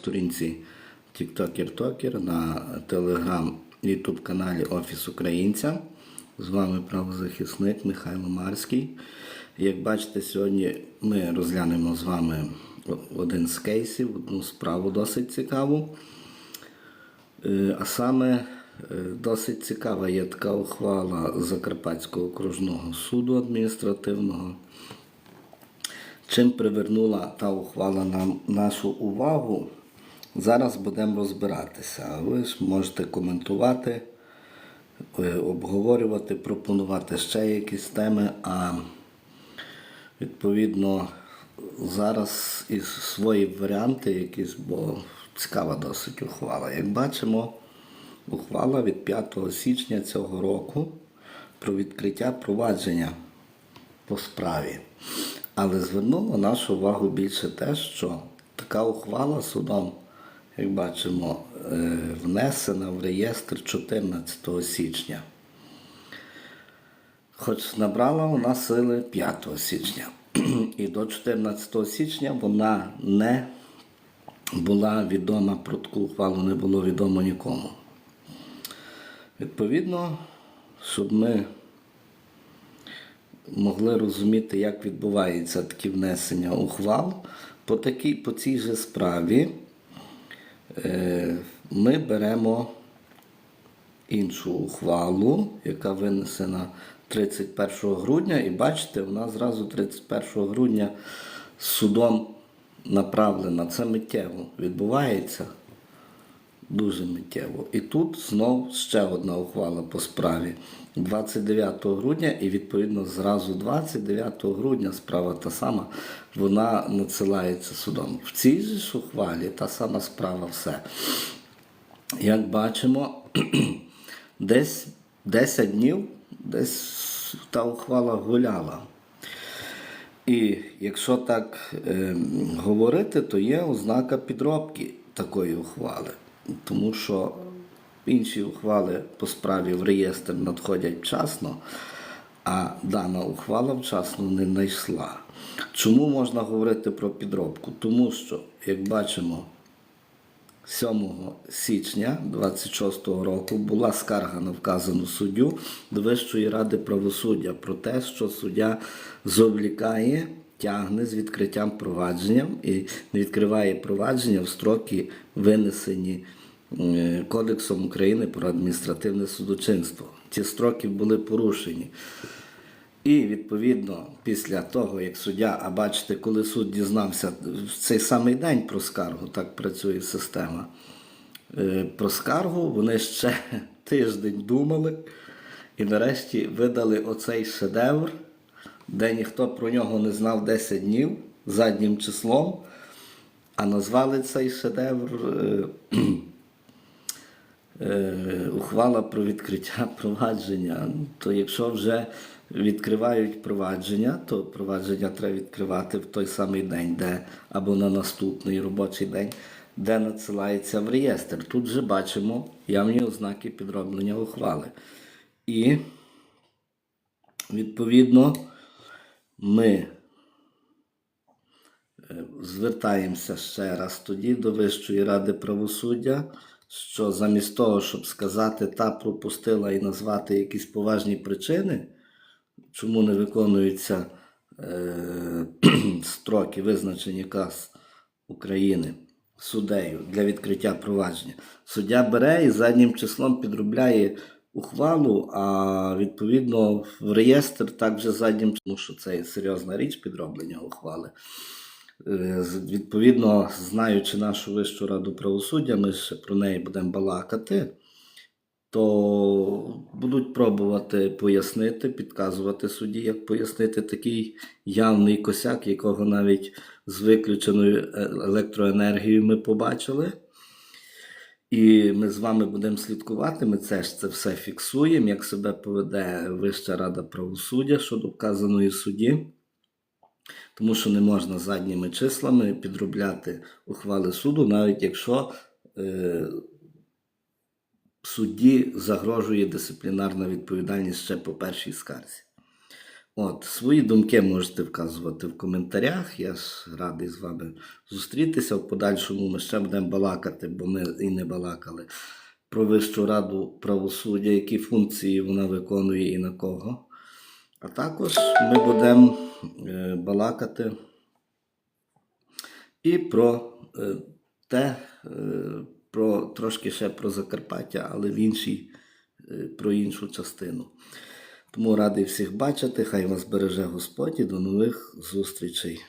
сторінці TikToker Токер на телеграм Ютуб каналі Офіс Українця. З вами правозахисник Михайло Марський. Як бачите, сьогодні ми розглянемо з вами один з кейсів, одну справу досить цікаву. Е, А саме е, досить цікава є така ухвала Закарпатського окружного суду адміністративного. Чим привернула та ухвала нам нашу увагу, зараз будемо розбиратися. Ви ж можете коментувати, е, обговорювати, пропонувати ще якісь теми. А відповідно зараз і свої варіанти якісь, бо цікава досить ухвала. Як бачимо, ухвала від 5 січня цього року про відкриття провадження по справі. Але звернуло нашу увагу більше те, що така ухвала судом, як бачимо, е, внесена в реєстр 14 січня. Хоч набрала вона сили 5 січня. І до 14 січня вона не була відома про таку ухвалу, не було відомо нікому. Відповідно, щоб ми могли розуміти, як відбувається такі внесення ухвал, по, такій, по цій же справі е, ми беремо іншу ухвалу, яка винесена 31 грудня, і бачите, вона зразу 31 грудня судом направлена. Це миттєво відбувається дуже миттєво. І тут знов ще одна ухвала по справі 29 грудня, і відповідно зразу 29 грудня справа та сама, вона надсилається судом. В цій же ж ухвалі та сама справа все. Як бачимо, десь 10 днів десь та ухвала гуляла. І якщо так е, говорити, то є ознака підробки такої ухвали. Тому що інші ухвали по справі в реєстр надходять вчасно, а дана ухвала вчасно не знайшла. Чому можна говорити про підробку? Тому що, як бачимо, 7 січня 26 року була скарга на вказану суддю до Вищої ради правосуддя про те, що суддя зоблікає, тягне з відкриттям провадженням і не відкриває провадження в строки, винесені Кодексом України про адміністративне судочинство. Ці строки були порушені. І відповідно після того, як суддя, а бачите, коли суд дізнався в цей самий день про скаргу, так працює система. е, Про скаргу вони ще тиждень думали і нарешті видали оцей шедевр, де ніхто про нього не знав 10 днів заднім числом, а назвали цей шедевр. е, е, ухвала про відкриття провадження. То якщо вже відкривають провадження, то провадження треба відкривати в той самий день, де або на наступний робочий день, де надсилається в реєстр. Тут вже бачимо явні ознаки підроблення ухвали. І відповідно ми Е, звертаємося ще раз тоді до Вищої ради правосуддя, що замість того, щоб сказати та пропустила і назвати якісь поважні причини, чому не виконуються е, строки, визначені КАС України суддею для відкриття провадження, суддя бере і заднім числом підробляє ухвалу, а відповідно в реєстр також заднім тому що це серйозна річ підроблення ухвали. Е, Відповідно, знаючи нашу Вищу раду правосуддя, ми ще про неї будемо балакати, то будуть пробувати пояснити, підказувати судді, як пояснити такий явний косяк, якого навіть з виключеною е- електроенергією ми побачили. І ми з вами будемо слідкувати. Ми це ж це все фіксуємо, як себе поведе Вища рада правосуддя щодо вказаної судді. Тому що не можна задніми числами підробляти ухвали суду, навіть якщо е, судді загрожує дисциплінарна відповідальність ще по першій скарзі. От, свої думки можете вказувати в коментарях. Я ж радий з вами зустрітися. В подальшому ми ще будемо балакати, бо ми і не балакали про Вищу раду правосуддя, які функції вона виконує і на кого. А також ми будемо е, балакати і про е, те, е, про трошки ще про Закарпаття, але в іншій, про іншу частину. Тому радий всіх бачити. Хай вас береже Господь і до нових зустрічей.